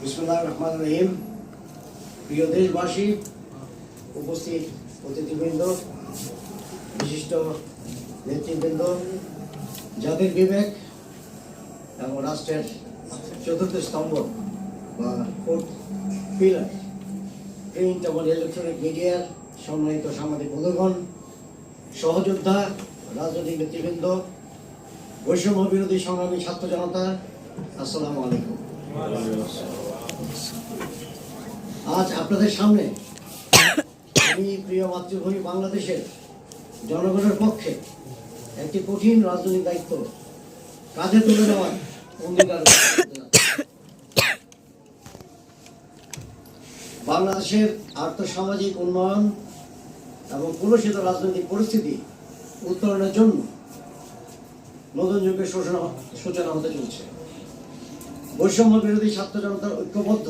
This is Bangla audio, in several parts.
বিসমুল্লাহ রহমান রহিম। প্রিয় দেশবাসী, উপস্থিত অতিথিবৃন্দ, বিশিষ্ট নেতৃবৃন্দ, জাতির বিবেক এবং রাষ্ট্রের চতুর্থ স্তম্ভ বা ফোর্থ পিলার প্রিন্ট এবং ইলেকট্রনিক মিডিয়ার সম্মানিত সাংবাদিক বন্ধুগণ, সহযোদ্ধা, রাজনৈতিক নেতৃবৃন্দ, বৈষম্য বিরোধী সংগ্রামী ছাত্র জনতা, আসসালামু আলাইকুম। আজ আপনাদের সামনে আমি প্রিয় মাতৃভূমি বাংলাদেশের জনগণের পক্ষে একটি কঠিন রাজনৈতিক দায়িত্ব কাঁধে তুলে নেওয়ার অঙ্গীকার বাংলাদেশের আর্থসামাজিক উন্নয়ন এবং কলুষিত রাজনৈতিক পরিস্থিতি উত্তরণের জন্য নতুন যুগের সূচনা হতে চলছে। বৈষম্য বিরোধী ছাত্র জনতার ঐক্যবদ্ধ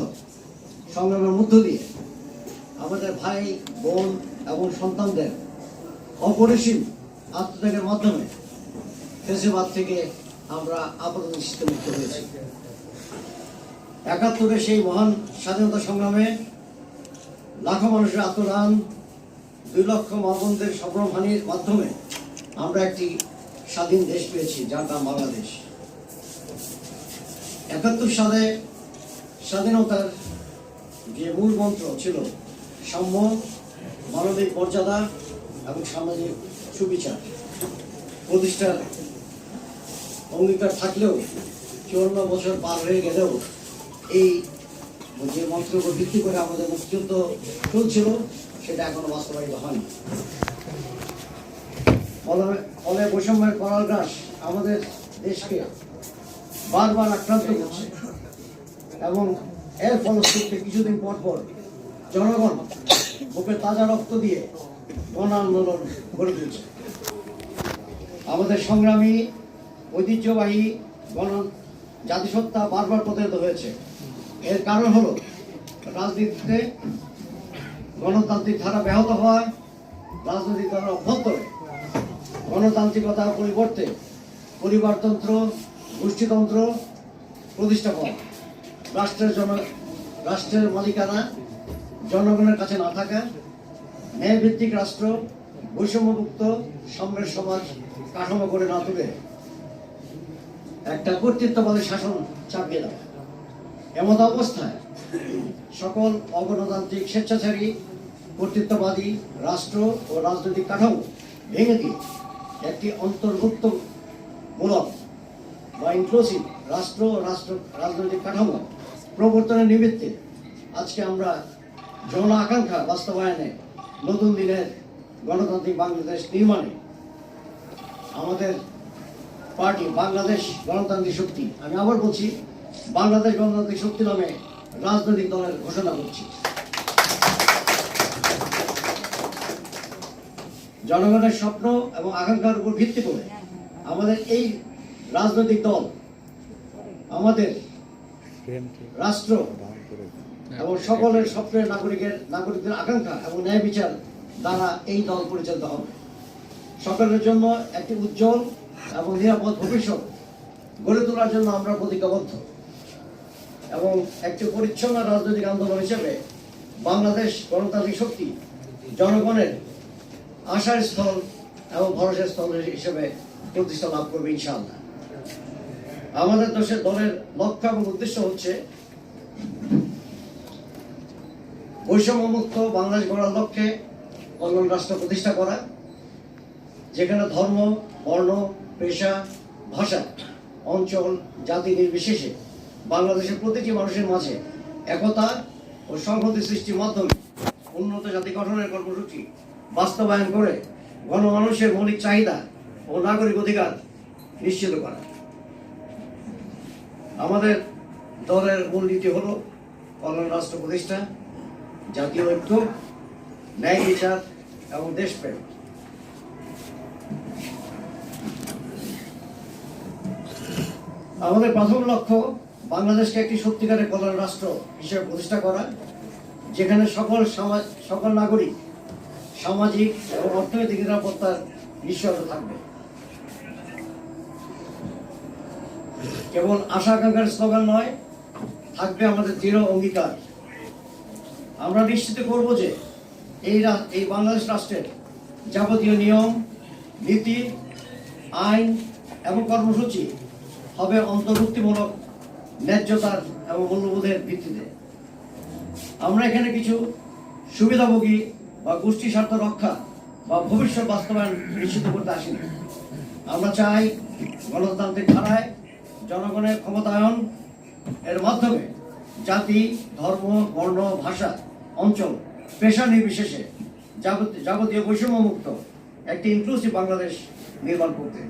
সংগ্রামের মধ্য দিয়ে আমাদের ভাই, বোন এবং সন্তানদের অপরিসীম আত্মত্যাগের মাধ্যমে ফেসিবাদ থেকে আমরা আপাতত মুক্ত হয়েছি। একাত্তরে সেই মহান স্বাধীনতা সংগ্রামে লাখো মানুষের আত্মদান, দুই লক্ষ মাবনদের সম্ভ্রমহানির মাধ্যমে আমরা একটি স্বাধীন দেশ পেয়েছি, যার নাম বাংলাদেশ। একাত্তর সালে স্বাধীনতার যে মূল মন্ত্র ছিল, সাম্য, মানবিক মর্যাদা এবং সামাজিক সুবিচার। প্রতিষ্ঠার অঙ্গীকার থাকলেও চুয়ান্ন বছর পার হয়ে গেলেও এই যে মন্ত্রের উপর ভিত্তি করে আমাদের মুক্তিযুদ্ধ চলছিল, সেটা এখনও বাস্তবায়িত হয়নি। ফলে বৈষম্যের করাল গ্রাস আমাদের দেশকে বারবার আক্রান্ত করছে এবং এর ফলশ্রুতিতে কিছুদিন পর পর জনগণ বুকে তাজা রক্ত দিয়ে গণ আন্দোলন গড়ে তুলছে। আমাদের সংগ্রামী, ঐতিহ্যবাহী গণ জাতিসত্তা বারবার প্রতারিত হয়েছে। এর কারণ হলো রাজনীতিতে গণতান্ত্রিক ধারা ব্যাহত হওয়া রাজনৈতিক দলের অভ্যন্তরে গণতান্ত্রিকতার পরিবর্তে পরিবারতন্ত্র, গোষ্ঠীতন্ত্র প্রতিষ্ঠা করা রাষ্ট্রের জন, রাষ্ট্রের মালিকানা, জনগণের কাছে না থাকা, ন্যায়ভিত্তিক রাষ্ট্র, বৈষম্যমুক্ত সম্রের সমাজ কাঠামো করে না তুলে। একটা কর্তৃত্ববাদী শাসন চাপিয়ে দেওয়া এমত অবস্থায় সকল অগণতান্ত্রিক স্বেচ্ছাচারী, কর্তৃত্ববাদী রাষ্ট্র ও রাজনৈতিক কাঠামো ভেঙে দিয়ে একটি অন্তর্ভুক্ত মূলক বা ইনক্লুসিভ রাষ্ট্র ও রাষ্ট্র, রাজনৈতিক কাঠামো প্রবর্তনের নিমিত্তে আজকে আমরা জন আকাঙ্ক্ষা বাস্তবায়নে নতুন দিনের গণতান্ত্রিক বাংলাদেশ নির্মাণে আমাদের পার্টি বাংলাদেশ গণতান্ত্রিক শক্তি, আমি আবার বলছি, বাংলাদেশ গণতান্ত্রিক শক্তি নামে রাজনৈতিক দলের ঘোষণা করছি। জনগণের স্বপ্ন এবং আকাঙ্ক্ষার উপর ভিত্তি করে আমাদের এই রাজনৈতিক দল আমাদের রাষ্ট্র এবং সকলের স্বপ্নের নাগরিকের নাগরিকদের আকাঙ্ক্ষা এবং ন্যায় বিচার দ্বারা এই দল পরিচালিত হবে। সকলের জন্য একটি উজ্জ্বল এবং নিরাপদ ভবিষ্যৎ গড়ে তোলার জন্য আমরা প্রতিজ্ঞাবদ্ধ। এবং একটি পরিচ্ছন্ন রাজনৈতিক আন্দোলন হিসেবে বাংলাদেশ গণতান্ত্রিক শক্তি জনগণের আশার স্থল এবং ভরসার স্থল হিসেবে প্রতিষ্ঠা লাভ করবে ইনশাআল্লাহ। আমাদের দেশের দলের লক্ষ্য এবং উদ্দেশ্য হচ্ছে বৈষম্যমুক্ত বাংলাদেশ গড়ার লক্ষ্যে কল্যাণ রাষ্ট্র প্রতিষ্ঠা করা, যেখানে ধর্ম, বর্ণ, পেশা, ভাষা, অঞ্চল, জাতি নির্বিশেষে বাংলাদেশের প্রতিটি মানুষের মাঝে একতা ও সংহতি সৃষ্টির মাধ্যমে উন্নত জাতি গঠনের কর্মসূচি বাস্তবায়ন করে গণমানুষের মৌলিক চাহিদা ও নাগরিক অধিকার নিশ্চিত করা। আমাদের দলের মূলনীতি হল কল্যাণ রাষ্ট্র প্রতিষ্ঠা, জাতীয় ঐক্য, ন্যায় বিচার এবং দেশপ্রেম। আমাদের প্রথম লক্ষ্য বাংলাদেশকে একটি সত্যিকারের কল্যাণ রাষ্ট্র হিসেবে প্রতিষ্ঠা করা, যেখানে সকল সমাজ সকল নাগরিক সামাজিক এবং অর্থনৈতিক নিরাপত্তার নিশ্চয়তা থাকবে। কেবল আশা আকাঙ্ক্ষার স্লোগান নয়, থাকবে আমাদের দৃঢ় অঙ্গীকার। আমরা নিশ্চিত করব যে এই এই বাংলাদেশ রাষ্ট্রের যাবতীয় নিয়ম, নীতি, আইন এবং কর্মসূচি হবে অন্তর্ভুক্তিমূলক, ন্যায্যতার এবং মূল্যবোধের ভিত্তিতে। আমরা এখানে কিছু সুবিধাভোগী বা গোষ্ঠী স্বার্থ রক্ষা বা ভবিষ্যৎ বাস্তবায়ন নিশ্চিত করতে আসিনি। আমরা চাই গণতান্ত্রিক ধারায় জনগণের ক্ষমতায়ন এর মাধ্যমে জাতি, ধর্ম, বর্ণ, ভাষা, অঞ্চল, পেশা নির্বিশেষে যাবতীয় যাবতীয় বৈষম্যমুক্ত একটি ইনক্লুসিভ বাংলাদেশ নির্মাণ করতে।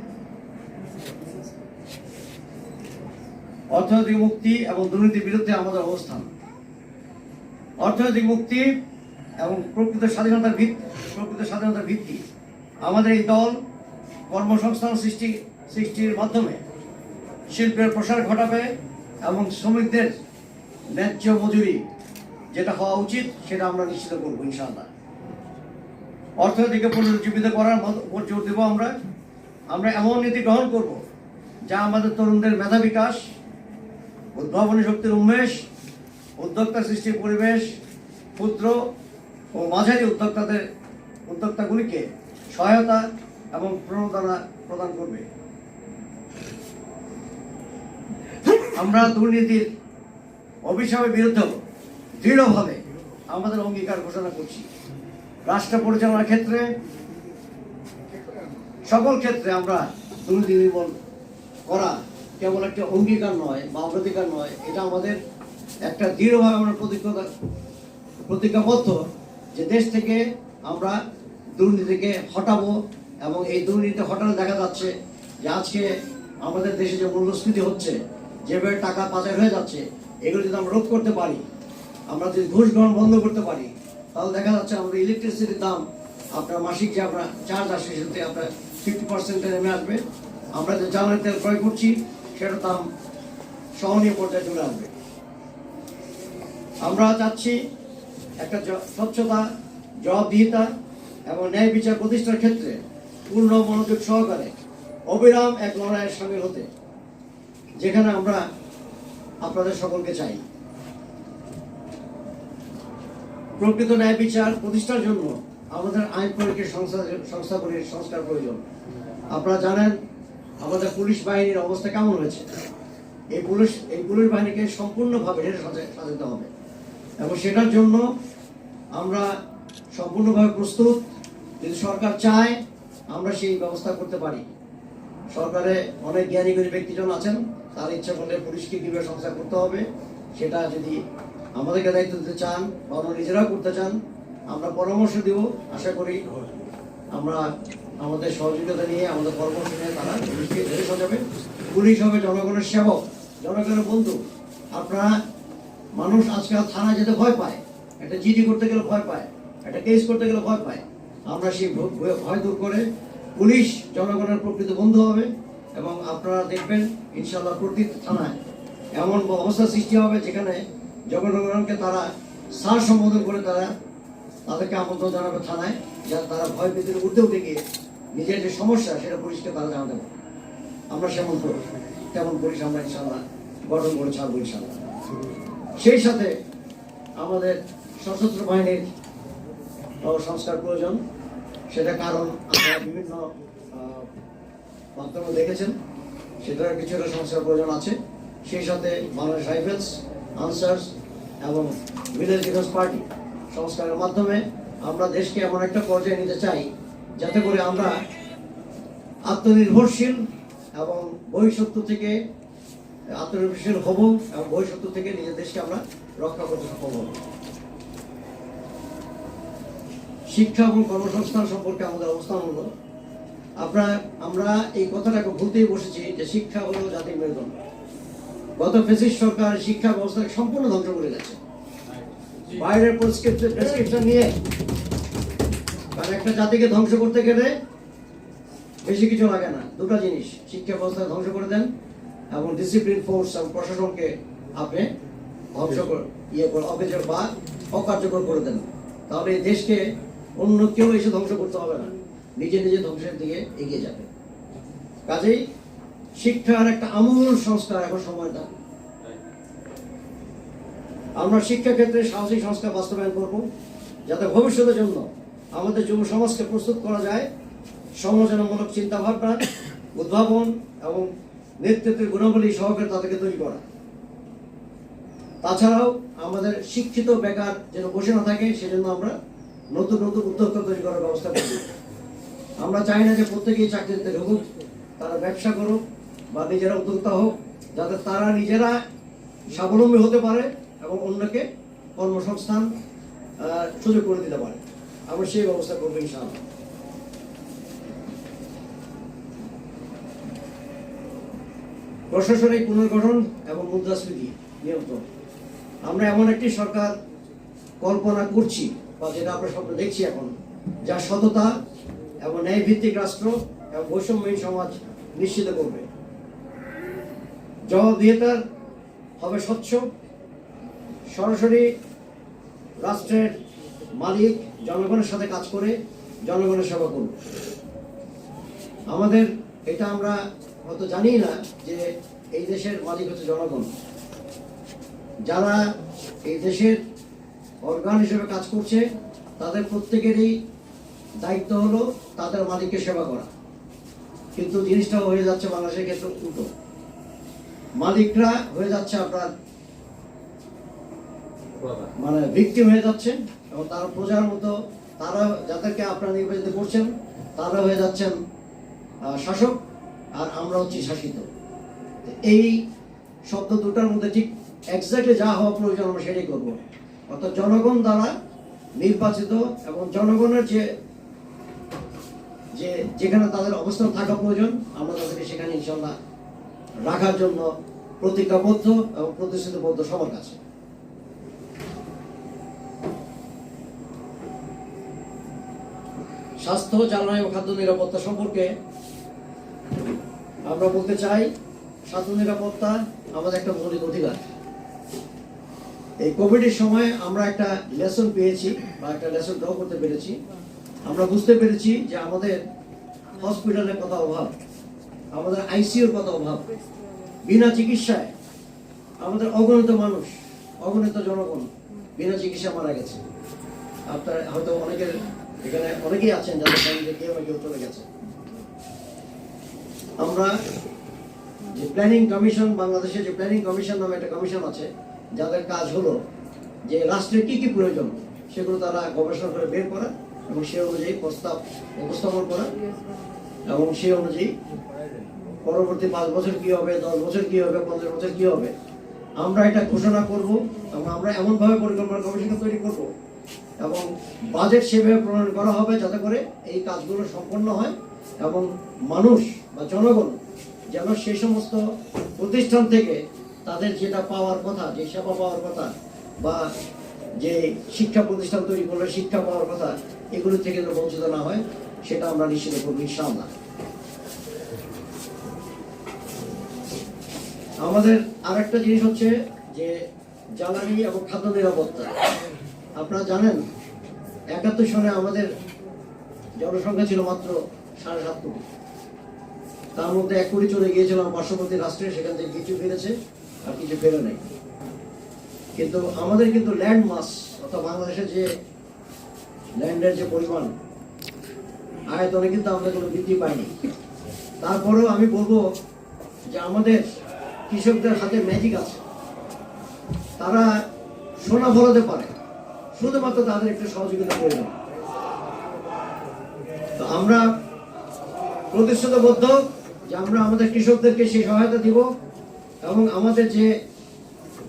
অর্থনৈতিক মুক্তি এবং দুর্নীতির বিরুদ্ধে আমাদের অবস্থান। অর্থনৈতিক মুক্তি এবং প্রকৃত স্বাধীনতার ভিত্তি প্রকৃত স্বাধীনতার ভিত্তি আমাদের এই দল কর্মসংস্থান সৃষ্টি সৃষ্টির মাধ্যমে শিল্পের প্রসার ঘটাবে এবং শ্রমিকদের ন্যায্য মজুরি যেটা হওয়া উচিত, সেটা আমরা নিশ্চিত করব ইনশাআল্লাহ। অর্থনীতিকে পুনরুজ্জীবিত করার উপর জোর দেবো আমরা। আমরা এমন নীতি গ্রহণ করব যা আমাদের তরুণদের মেধা বিকাশ, উদ্ভাবনী শক্তির উন্মেষ, উদ্যোক্তা সৃষ্টির পরিবেশ, ক্ষুদ্র ও মাঝারি উদ্যোক্তাদের উদ্যোক্তাগুলিকে সহায়তা এবং প্রণোদনা প্রদান করবে। আমরা দুর্নীতির অভিশাপের বিরুদ্ধে, দৃঢ়ভাবে আমাদের অঙ্গীকার ঘোষণা করছি। রাষ্ট্র পরিচালনার ক্ষেত্রে, সকল ক্ষেত্রে আমরা দুর্নীতি নির্মূল করা কেবল একটা অঙ্গীকার নয় বা অগ্রাধিকার নয়, এটা আমাদের একটা দৃঢ়ভাবে আমরা প্রতিজ্ঞতা, প্রতিজ্ঞাবদ্ধ যে দেশ থেকে আমরা দুর্নীতিকে হটাবো এবং এই দুর্নীতি হটানো দেখা যাচ্ছে যে আজকে আমাদের দেশে যে মূল্যস্ফীতি হচ্ছে যেভাবে টাকা পাচার হয়ে যাচ্ছে, এগুলো যদি আমরা রোধ করতে পারি, আমরা যদি ঘুষ গ্রহণ বন্ধ করতে পারি, তাহলে দেখা যাচ্ছে আমাদের ইলেকট্রিসিটির দাম, আপনার মাসিক যে আমরা চার্জ আসে, সেটাতে আপনার ফিফটি পার্সেন্টে নেমে আসবে। আমরা যে জ্বালানি তেল ক্রয় করছি, সেটার দাম সহনীয় পর্যায়ে চলে আসবে। আমরা চাচ্ছি একটা স্বচ্ছতা, জবাবদিহিতা এবং ন্যায় বিচার প্রতিষ্ঠার ক্ষেত্রে পূর্ণ মনোযোগ সহকারে অবিরাম এক লড়াইয়ের সামিল হতে। যেখানে আমরা আপনাদের সকলকে চাই। প্রকৃত ন্যায় বিচার প্রতিষ্ঠার জন্য আমাদের আইন প্রয়োগের সংস্থা সংস্থাগুলির সংস্কার প্রয়োজন। আপনারা জানেন, আমাদের পুলিশ বাহিনীর অবস্থা কেমন হয়েছে? এই পুলিশ এই পুলিশ বাহিনীকে সম্পূর্ণভাবে সাজাতে হবে। এবং সেটার জন্য আমরা সম্পূর্ণভাবে প্রস্তুত। যদি সরকার চায়, আমরা সেই ব্যবস্থা করতে পারি। সরকারে অনেক জ্ঞানী গুণী ব্যক্তিজন আছেন। তার ইচ্ছা করলে পুলিশকে কীভাবে সংস্কার করতে হবে, সেটা যদি আমাদেরকে দায়িত্ব দিতে চান বা আমরা নিজেরাও করতে চান, আমরা পরামর্শ দিব, আশা করি আমরা আমাদের সহযোগিতা নিয়ে, আমাদের পরামর্শ নিয়ে তারা পুলিশকে ধরে সাজাবে। পুলিশ হবে জনগণের সেবক, জনগণের বন্ধু। আপনারা মানুষ আজকাল থানায় যেতে ভয় পায়। একটা জিডি করতে গেলে ভয় পায়, একটা কেস করতে গেলে ভয় পায়। আমরা সেই ভয় দূর করে পুলিশ জনগণের প্রকৃত বন্ধু হবে। এবং আপনারা দেখবেন ইনশাল্লাহ প্রতি থানায় এমন অবস্থা সৃষ্টি হবে যেখানে জনগণকে তারা সার সম্বোধন করে তারা তাদেরকে আমন্ত্রণ জানাবে থানায়, যাতে তারা ভয় পেতে উঠতে উঠে গিয়ে নিজের যে সমস্যা, সেটা পুলিশকে তারা জানাতে পারে। আমরা সেমন করব তেমন পুলিশ আমরা ইনশাল্লাহ গঠন করে ছাড়বো ইনশাল্লাহ সেই সাথে আমাদের সশস্ত্র বাহিনীর সংস্কার প্রয়োজন, সেটা কারণ আমরা বিভিন্ন মাধ্যমে দেখেছেন, সেটার কিছুটা সংস্কার প্রয়োজন আছে। সেই সাথে বাংলাদেশ রাইফেলস, আনসার্স এবং ভিলেজ ডিফেন্স পার্টি সংস্কারের মাধ্যমে আমরা দেশকে এমন একটা পর্যায়ে নিতে চাই, যাতে করে আমরা আত্মনির্ভরশীল এবং বহিঃশত্রু থেকে আত্মনির্ভরশীল হব এবং ভবিষ্যৎ থেকে নিজের দেশকে আমরা রক্ষা করতে সক্ষম হব। শিক্ষা এবং কর্মসংস্থান সম্পর্কে আমাদের অবস্থান হলো আপনারা আমরা এই কথাটাকে ভুলতেই বসেছি যে শিক্ষা হলো জাতির মেরুদণ্ড। গত ফেসিস সরকার শিক্ষা ব্যবস্থাকে সম্পূর্ণ ধ্বংস করে গেছে। বাইরের প্রেসক্রিপশন নিয়ে কারণ একটা জাতিকে ধ্বংস করতে গেলে বেশি কিছু লাগে না। দুটো জিনিস, শিক্ষা ব্যবস্থা ধ্বংস করে দেন এবং ডিসিপ্লিন ফোর্স এবং প্রশাসনকে আপনি ধ্বংস ইয়ে করে অকেজর বা অকার্যকর করে দেন। তাহলে এই দেশকে অন্য কেউ এসে ধ্বংস করতে হবে না। নিজে নিজে ধ্বংসের দিকে এগিয়ে যাবে। কাজেই শিক্ষার একটা আমূল সংস্কার এখন সময় দান আমরা শিক্ষাক্ষেত্রে সাহসিক সংস্কার বাস্তবায়ন করব, যাতে ভবিষ্যতের জন্য আমাদের যুব সমাজকে প্রস্তুত করা যায়। সমালোচনামূলক চিন্তাভাবনা, উদ্ভাবন এবং নেতৃত্বের গুণাবলী সহকারে তাদেরকে তৈরি করা। তাছাড়াও আমাদের শিক্ষিত বেকার যেন বসে না থাকে, সেজন্য আমরা নতুন নতুন উদ্যোক্তা তৈরি করার ব্যবস্থা করব। আমরা চাই না যে প্রত্যেকেই চাকরিতে ঢুকুক, তারা ব্যবসা করুক বা নিজেরা উদ্যোক্তা হোক, যাতে তারা নিজেরা স্বাবলম্বী হতে পারে এবং অন্যকে কর্মসংস্থান সুযোগ করে দিতে পারে। আমরা সেই ব্যবস্থা করব ইনশাআল্লাহ। প্রশাসনিক পুনর্গঠন এবং মুদ্রাস্ফীতি নিয়ন্ত্রণ। আমরা এমন একটি সরকার কল্পনা করছি বা যেটা আমরা স্বপ্ন দেখছি এখন, যা সততা এবং ন্যায়ভিত্তিক রাষ্ট্র এবং বৈষম্যহীন সমাজ নিশ্চিত করবে। জবাবদিহিতার হবে স্বচ্ছ, সরাসরি রাষ্ট্রের মালিক, জনগণের সাথে কাজ করে জনগণের সেবা করবে আমাদের, এটা আমরা হয়তো জানি না যে এই দেশের মালিক হচ্ছে জনগণ। যারা এই দেশের অর্গান হিসেবে কাজ করছে, তাদের প্রত্যেকেরই দায়িত্ব হলো তাদের মালিককে সেবা করা। কিন্তু জিনিসটা হয়ে যাচ্ছে বাংলাদেশের ক্ষেত্রে উল্টো। মালিকরা হয়ে যাচ্ছে আপনার মানে ভিকটিম হয়ে যাচ্ছে এবং তারা প্রজার মতো তারা যাদেরকে আপনারা নির্বাচিত করছেন, তারা হয়ে যাচ্ছেন শাসক আর আমরা হচ্ছি শাসিত। এই শব্দ দুটার মধ্যে ঠিক এক্স্যাক্টলি যা হওয়া প্রয়োজন আমরা সেটাই করব। অর্থাৎ জনগণ দ্বারা নির্বাচিত এবং জনগণের যে যেখানে তাদের অবস্থান থাকা প্রয়োজন, আমরা তাদেরকে সেখানে ইনশাল্লাহ রাখার জন্য প্রতিজ্ঞাবদ্ধ এবং প্রতিশ্রুতিবদ্ধ সবার কাছে। স্বাস্থ্য জ্বালানি এবং খাদ্য নিরাপত্তা সম্পর্কে আমরা বলতে চাই, স্বাস্থ্য নিরাপত্তা আমাদের একটা মৌলিক অধিকার। এই কোভিডের সময় আমরা একটা লেসন পেয়েছি বা একটা লেসন ড্র করতে পেরেছি। আমরা বুঝতে পেরেছি যে আমাদের হসপিটালের কথা অভাব, আমাদের আইসিইউর কথা অভাব। বিনা চিকিৎসায় আমাদের অগণিত মানুষ, অগণিত জনগণ বিনা চিকিৎসা মারা গেছে। আপনার হয়তো অনেকের এখানে অনেকেই আছেন যাদের কেউ না কেউ চলে গেছে। আমরা যে প্ল্যানিং কমিশন বাংলাদেশে যে প্ল্যানিং কমিশন নামে একটা কমিশন আছে, যাদের কাজ হলো যে রাষ্ট্রের কি কি প্রয়োজন, সেগুলো তারা গবেষণা করে বের করা। এবং সে অনুযায়ী প্রস্তাব উপস্থাপন করা এবং সেই অনুযায়ী পরবর্তী পাঁচ বছর কি হবে, দশ বছর কি হবে, পঞ্চাশ বছর কি হবে, আমরা এটা ঘোষণা করব এবং আমরা এমনভাবে পরিকল্পনা কমিশন তৈরি করব এবং বাজেট সেভাবে প্রণয়ন করা হবে যাতে করে এই কাজগুলো সম্পন্ন হয় এবং মানুষ বা জনগণ যেন সে সমস্ত প্রতিষ্ঠান থেকে তাদের যেটা পাওয়ার কথা, যে সেবা পাওয়ার কথা বা যে শিক্ষা প্রতিষ্ঠান তৈরি করলে শিক্ষা পাওয়ার কথা এগুলো থেকে যেন বঞ্চিত না হয়, সেটা আমরা নিশ্চিত করব ইনশাআল্লাহ। আমাদের আরেকটা জিনিস হচ্ছে যে জ্বালানি এবং খাদ্য নিরাপত্তা। আপনারা জানেন, একাত্তর সনে আমাদের জনসংখ্যা ছিল মাত্র সাড়ে সাত কোটি। তার মধ্যে এক কোটি চলে গিয়েছিল আমার পার্শ্ববর্তী রাষ্ট্রে, সেখান থেকে কিছু ফিরেছে আর কিছু ফেরে নেই। কিন্তু আমাদের কিন্তু ল্যান্ড মাস অর্থাৎ বাংলাদেশের যে ল্যান্ডের যে পরিমাণ, আয়তনে কিন্তু আমাদের কোনো বৃদ্ধি পায়নি। তারপরেও আমি বলব যে আমাদের কৃষকদের হাতে ম্যাজিক আছে। তারা সোনা ফলাতে পারে, শুধুমাত্র তাদের একটু সহযোগিতা প্রয়োজন। তো আমরা প্রতিশ্রুতিবদ্ধ যে আমরা আমাদের কৃষকদেরকে সেই সহায়তা দিব এবং আমাদের যে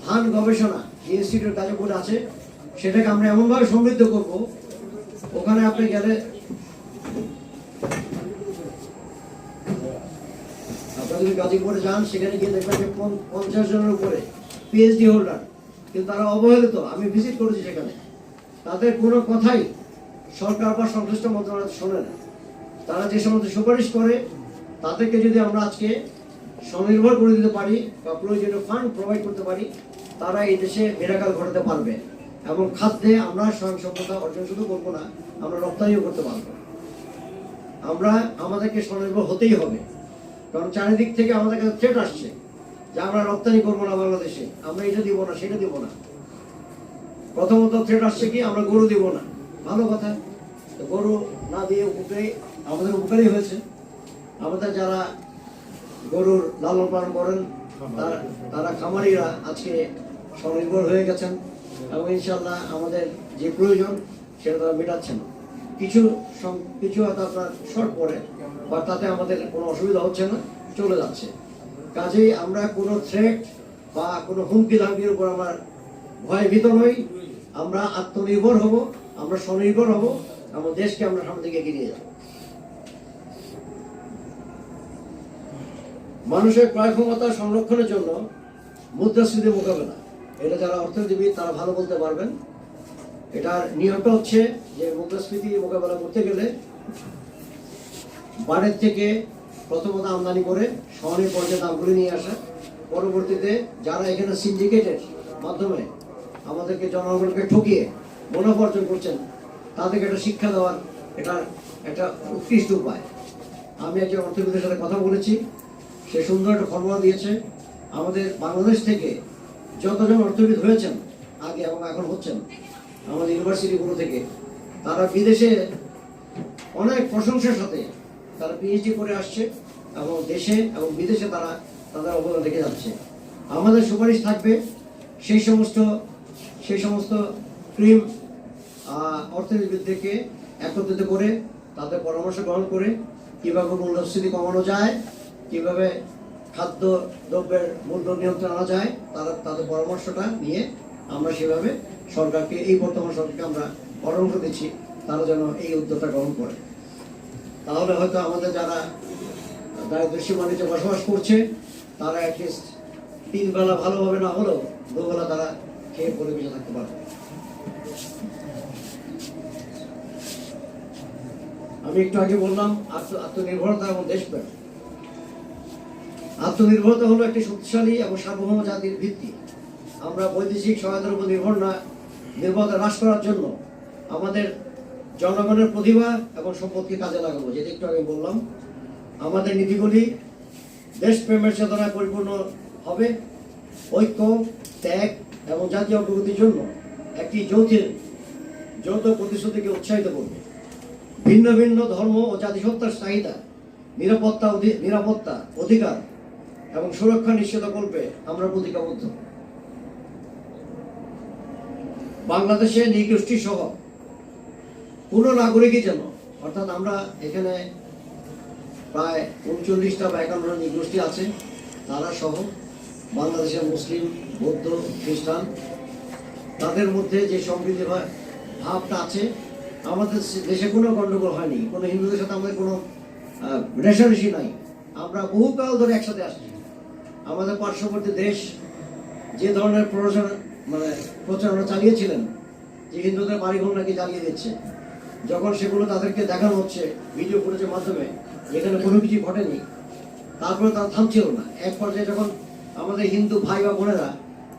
ধান গবেষণা ইনস্টিটিউট গাজীপুর আছে। সেটাকে আমরা এমনভাবে সমৃদ্ধ করব, ওখানে আপনি গেলে আপনারা যদি গাজীপুরে যান, সেখানে গিয়ে দেখবেন যে পঞ্চাশ জনের উপরে পিএইচডি হোল্ডার কিন্তু তারা অবহেলিত। আমি ভিজিট করেছি সেখানে। তাদের কোনো কথাই সরকার বা সংশ্লিষ্ট মন্ত্রণালয় শোনে না। তারা যে সমস্ত সুপারিশ করে, তাদেরকে যদি আমরা আজকে স্বনির্ভর করে দিতে পারি বা প্রয়োজনীয় ফান্ড প্রোভাইড করতে পারি তারা এই দেশে মেরাকাল ঘটাতে পারবে। এবং খাদ্যে আমরা স্বয়ংসম্পদা অর্জন শুধু করব না, আমরা রপ্তানিও করতে পারব। আমরা আমাদেরকে স্বনির্ভর হতেই হবে। কারণ চারিদিক থেকে আমাদের কাছে থ্রেট আসছে যে আমরা রপ্তানি করব না বাংলাদেশে, আমরা এটা দিব না, সেটা দিব না। প্রথমত থ্রেট আসছে কি, আমরা গরু দিব না। ভালো কথা। তো গরু না দিয়ে উপকারী, আমাদের উপকারী হয়েছে। আমাদের যারা গরুর লালন পালন করেন, তারা- তারা খামারিরা আজকে স্বনির্ভর হয়ে গেছেন এবং ইনশাল্লাহ আমাদের যে প্রয়োজন সেটা তারা মেটাচ্ছেন। কিছু কিছু হয়তো আপনার শর্ট পড়ে, বা তাতে আমাদের কোনো অসুবিধা হচ্ছে না, চলে যাচ্ছে। কাজেই আমরা কোনো থ্রেট বা কোনো হুমকি ধামকির উপর আমার ভয় ভয়ভীত নই। আমরা আত্মনির্ভর হব, আমরা স্বনির্ভর হব আমার দেশকে আমরা সামনে দিকে এগিয়ে যাব। মানুষের ক্রয় ক্ষমতা সংরক্ষণের জন্য মুদ্রাস্ফীতি মোকাবেলা। এটা যারা অর্থনীতিবিদ, তারা ভালো বলতে পারবেন। এটার নিয়মটা হচ্ছে যে মুদ্রাস্ফীতি মোকাবেলা করতে গেলে বাইরের থেকে প্রথমত আমদানি করে শহরের পর্যায়ে দামগুলি নিয়ে আসা। পরবর্তীতে যারা এখানে সিন্ডিকেটের মাধ্যমে আমাদেরকে জনগণকে ঠকিয়ে মুনাফা অর্জন করছেন, তাদেরকে একটা শিক্ষা দেওয়ার এটা একটা উৎকৃষ্ট উপায়। আমি একজন অর্থনীতির সাথে কথা বলেছি, সে সুন্দর একটা ফর্মুলা দিয়েছে। আমাদের বাংলাদেশ থেকে যতজন অর্থবিদ হয়েছেন আগে এবং এখন হচ্ছেন, আমাদের ইউনিভার্সিটিগুলো থেকে, তারা বিদেশে অনেক প্রশংসার সাথে তারা পিএইচডি করে আসছে এবং দেশে এবং বিদেশে তারা তাদের অবদান রেখে যাচ্ছে। আমাদের সুপারিশ থাকবে সেই সমস্ত সেই সমস্ত ক্রিম অর্থনীতিবিদদেরকে একত্রিত করে তাদের পরামর্শ গ্রহণ করে কীভাবে মূল্যস্ফীতি কমানো যায়, কীভাবে খাদ্য দ্রব্যের মূল্য নিয়ন্ত্রণ আনা যায়, তারা তাদের পরামর্শটা নিয়ে আমরা সেভাবে সরকারকে, এই বর্তমান সরকারকে আমরা পরামর্শ দিচ্ছি, তারা যেন এই উদ্যোগটা গ্রহণ করে। তাহলে হয়তো আমাদের যারা দারিদ্র সীমানিতে বসবাস করছে, তারা অ্যাটলিস্ট তিন বেলা ভালোভাবে না হলেও দুবেলা তারা খেয়ে পরে বেঁচে থাকতে পারবে। আমি একটু আগে বললাম, আত্ম, আত্মনির্ভরতা এবং দেশপ্রেম। আত্মনির্ভরতা হলো একটি শক্তিশালী এবং সার্বভৌম জাতির ভিত্তি। আমরা বৈদেশিক সহায়তার উপর নির্ভর না, নির্ভরতা হ্রাস করার জন্য আমাদের জনগণের প্রতিভা এবং সম্পদকে কাজে লাগাবো, যেটা একটু আগে বললাম। আমাদের নীতিগুলি দেশপ্রেমের চেতনায় পরিপূর্ণ হবে। ঐক্য, ত্যাগ এবং জাতীয় অগ্রগতির জন্য একটি যৌথের, যৌথ প্রতিশ্রুতিকে উৎসাহিত করবে। ভিন্ন ভিন্ন ধর্ম ও জাতিসত্তার চাহিদা, নিরাপত্তা নিরাপত্তা অধিকার এবং সুরক্ষা নিশ্চিত করবে, আমরা প্রতিজ্ঞাবদ্ধ। বাংলাদেশে নৃগোষ্ঠী সহ কোনো নাগরিকই যেন, অর্থাৎ আমরা এখানে প্রায় উনচল্লিশটা বা একান্নটা নৃগোষ্ঠী আছে, তারা সহ বাংলাদেশের মুসলিম, বৌদ্ধ, খ্রিস্টান, তাদের মধ্যে যে ভাব- ভাবটা আছে, আমাদের দেশে কোনো গণ্ডগোল হয়নি, কোনো হিন্দুদের সাথে আমাদের কোনো রেশারেশি নাই। আমরা বহুকাল ধরে একসাথে আসছি। আমাদের পার্শ্ববর্তী দেশ যে ধরনের প্ররোচনা মানে প্রচারণা চালিয়েছিলেন, যে হিন্দুদের বাড়িঘর নাকি জ্বালিয়ে দিচ্ছে, যখন সেগুলো তাদেরকে দেখানো হচ্ছে ভিডিও ফুটেজের মাধ্যমে, যেখানে কোনো কিছু ঘটেনি, তারপরে তারা থামছিল না। এক পর্যায়ে যখন আমাদের হিন্দু ভাই বা বোনেরা,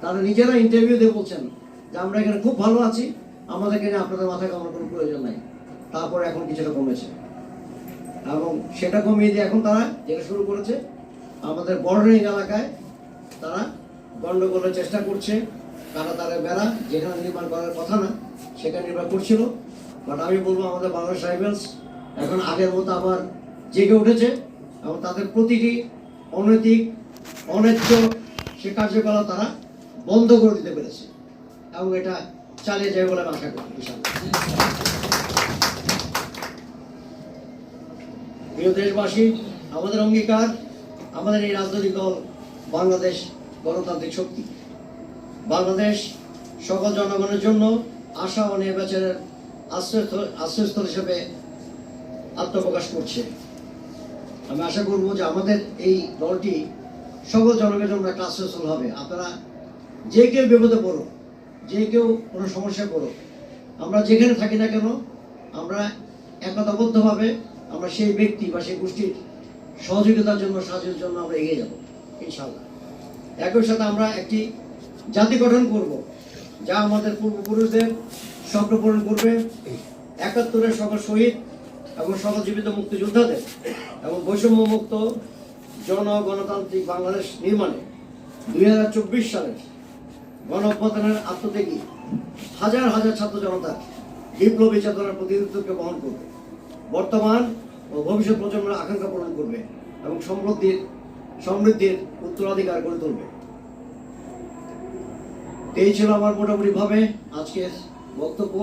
তারা নিজেরা ইন্টারভিউ দিয়ে বলছেন যে, আমরা এখানে খুব ভালো আছি আমাদের এখানে আপনাদের মাথায় কামানোর কোনো প্রয়োজন নাই। তারপর এখন কিছুটা কমেছে। এবং সেটা কমিয়ে দিয়ে এখন তারা যেটা শুরু করেছে আমাদের বর্ডারিং এলাকায় তারা গন্ডগোলের চেষ্টা করছে। কারা তারা বেড়া, যেখানে নির্মাণ করার কথা না, সেখানে নির্মাণ করছিল। বাট আমি বলব আমাদের বাংলাদেশ ট্রাইবেলস, এখন আগের মতো আবার জেগে উঠেছে এবং তাদের প্রতিটি অনৈতিক অন্যায্য সে কার্যকলাপ তারা বন্ধ করে দিতে পেরেছে। এবং এটা চালিয়ে যাবে বলে আমি আশা করি। প্রিয় দেশবাসী, আমাদের অঙ্গীকার আমাদের এই রাজনৈতিক দল বাংলাদেশ গণতান্ত্রিক শক্তি। বাংলাদেশ সকল জনগণের জন্য আশা ও নির্বাচনের আশ্রয়স্থল আশ্রয়স্থল হিসেবে আত্মপ্রকাশ করছে। আমি আশা করব যে আমাদের এই দলটি সকল জনগণের জন্য একটা আশ্রয়স্থল হবে। আপনারা যে কেউ বিপদে পড়ো যে কেউ কোনো সমস্যা করো আমরা যেখানে থাকি না কেন, আমরা একতাবদ্ধভাবে আমরা সেই ব্যক্তি বা সেই গোষ্ঠীর সহযোগিতার জন্য, সাহায্যের জন্য আমরা এগিয়ে যাব ইনশাল্লাহ একই সাথে আমরা একটি জাতি গঠন করব, যা আমাদের পূর্বপুরুষদের স্বপ্ন পূরণ করবে। একাত্তরের সকল শহীদ এবং সকল জীবিত মুক্তিযোদ্ধাদের এবং বৈষম্যমুক্ত জন গণতান্ত্রিক বাংলাদেশ নির্মাণে দুই হাজার চব্বিশ সালের গণ অভ্যুত্থানের আত্মত্যাগী হাজার হাজার ছাত্র জনতার বিপ্লবী চেতনার প্রতিনিধিত্বকে বহন করবে। বর্তমান ও ভবিষ্যৎ প্রজন্মের আকাঙ্ক্ষা পূরণ করবে এবং সমৃদ্ধির সমৃদ্ধির উত্তরাধিকার করে তুলবে। এই ছিল আমার মোটামুটি ভাবে আজকের বক্তব্য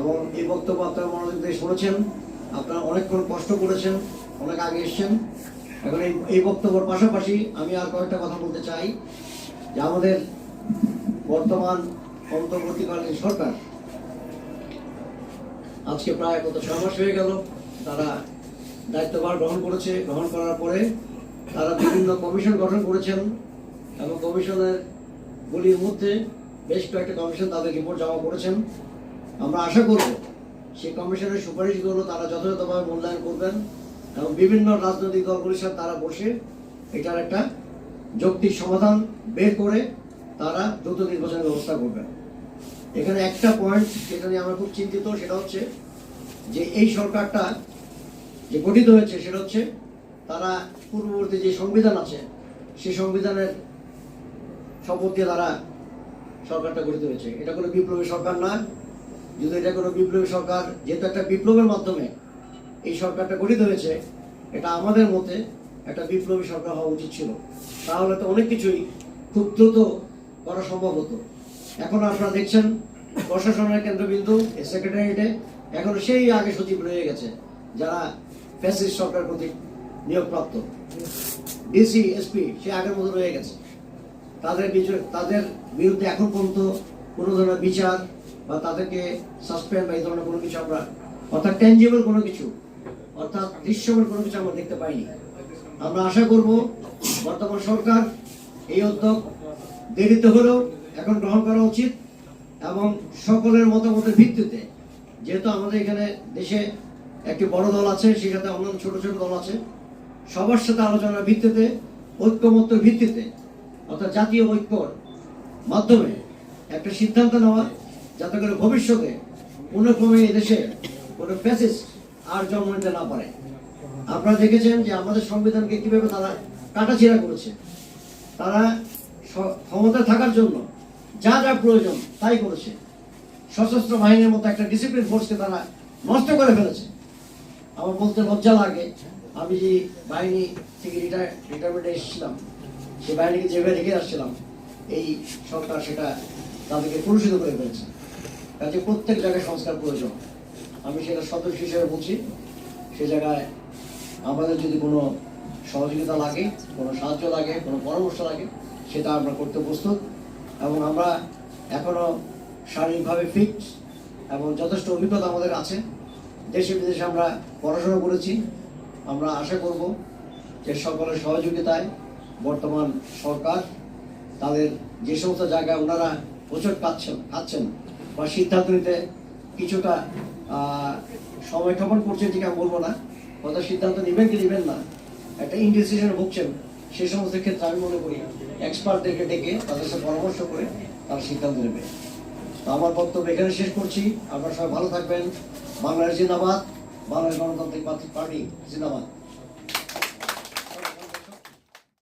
এবং এই বক্তব্য আপনারা মনোযোগ দিয়ে শুনেছেন। আপনারা অনেকক্ষণ কষ্ট করেছেন, অনেক আগে এসছেন। এখন এই এই বক্তব্যের পাশাপাশি আমি আর কয়েকটা কথা বলতে চাই। যে আমাদের বর্তমান অন্তর্বর্তীকালীন সরকার, আজকে প্রায় কত ছয় মাস হয়ে গেল তারা দায়িত্বভার গ্রহণ করেছে, গ্রহণ করার পরে তারা বিভিন্ন কমিশন গঠন করেছেন এবং কমিশনের গুলির মধ্যে বেশ কয়েকটা কমিশন তাদের রিপোর্ট জমা করেছেন। আমরা আশা করব সেই কমিশনের সুপারিশগুলো তারা যথাযথভাবে মূল্যায়ন করবেন এবং বিভিন্ন রাজনৈতিক দলগুলির সাথে তারা বসে এটার একটা যৌক্তিক সমাধান বের করে তারা দ্রুত নির্বাচনের ব্যবস্থা করবেন। এখানে একটা পয়েন্ট যেটা নিয়ে আমরা খুব চিন্তিত সেটা হচ্ছে যে এই সরকারটা যে গঠিত হয়েছে সেটা হচ্ছে তারা পূর্ববর্তী যে সংবিধান আছে, সেই সংবিধানের শপথ দিয়ে তারা সরকারটা গঠিত হয়েছে। এটা কোনো বিপ্লবী সরকার না। যদি এটা কোনো বিপ্লবী সরকার, যেহেতু একটা বিপ্লবের মাধ্যমে এই সরকারটা গঠিত হয়েছে, এটা আমাদের মতে একটা বিপ্লবী সরকার হওয়া উচিত ছিল। তাহলে তো অনেক কিছুই খুব দ্রুত করা সম্ভব হতো। এখন আপনারা দেখছেন, প্রশাসনের কেন্দ্রবিন্দু সেক্রেটারিয়েটে এখন সেই আগে সচিব রয়ে গেছে, যারা ফ্যাসিস্ট সরকার কর্তৃক নিয়োগপ্রাপ্ত। ডিসি, এসপি, সে আগের মতো রয়ে গেছে। তাদের তাদের বিরুদ্ধে এখন পর্যন্ত কোনো ধরনের বিচার বা তাদেরকে সাসপেন্ড বা এই ধরনের কোনো কিছু আমরা, অর্থাৎ ট্যাঞ্জিবল কোনো কিছু, অর্থাৎ দৃশ্যমান কোনো কিছু আমরা দেখতে পাইনি। আমরা আশা করব বর্তমান সরকার এই উদ্যোগ দেরিতে হলেও এখন গ্রহণ করা উচিত এবং সকলের মতামতের ভিত্তিতে, যেহেতু আমাদের এখানে দেশে একটি বড় দল আছে সাথে অন্যান্য ছোট ছোট দল আছে। সবার সাথে আলোচনার ভিত্তিতে ঐক্যমত্যের ভিত্তিতে, অর্থাৎ জাতীয় ঐক্যর মাধ্যমে একটা সিদ্ধান্ত নেওয়া, যাতে করে ভবিষ্যতে কোনো ক্রমে এদেশে কোনো ফ্যাসিস্ট আর জন্ম নিতে না পারে। আপনারা দেখেছেন যে আমাদের সংবিধানকে কীভাবে তারা কাটাছিড়া করেছে। তারা ক্ষমতায় থাকার জন্য যা যা প্রয়োজন তাই করেছে। সশস্ত্র বাহিনীর মতো একটা ডিসিপ্লিন ফোর্সকে তারা নষ্ট করে ফেলেছে। আমার বলতে লজ্জা লাগে। আমি যে বাহিনী থেকে রিটায়ার রিটায়ারমেন্টে এসেছিলাম, সেই বাহিনীকে যেভাবে রেখে আসছিলাম এই সরকার সেটা তাদেরকে কলুষিত করে ফেলেছে। কাজে প্রত্যেক জায়গায় সংস্কার প্রয়োজন। আমি সেটা সদস্য হিসেবে বলছি, সে জায়গায় আমাদের যদি কোনো সহযোগিতা লাগে, কোনো সাহায্য লাগে, কোনো পরামর্শ লাগে, সেটা আমরা করতে প্রস্তুত। এবং আমরা এখনও শারীরিকভাবে ফিট এবং যথেষ্ট অভিজ্ঞতা আমাদের আছে। দেশে বিদেশে আমরা পড়াশোনা করেছি। আমরা আশা করব যে সকলের সহযোগিতায় বর্তমান সরকার তাদের যে সমস্ত জায়গায় ওনারা প্রচুর পাচ্ছেন, খাচ্ছেন বা সিদ্ধান্ত নিতে কিছুটা সময় ক্ষেপণ করছে ঠিক আমি বলব না। হয়তো সিদ্ধান্ত নেবেন কি নেবেন না। একটা ইনডিসিশনে ভুগছেন সেই সমস্ত ক্ষেত্রে আমি মনে করি এক্সপার্টদেরকে ডেকে তাদের সাথে পরামর্শ করে তারা সিদ্ধান্ত নেবে। তো আমার বক্তব্য এখানে শেষ করছি। আপনারা সবাই ভালো থাকবেন। বাংলাদেশ জিন্দাবাদ বাংলাদেশ গণতান্ত্রিক পার্টি জিন্দাবাদ।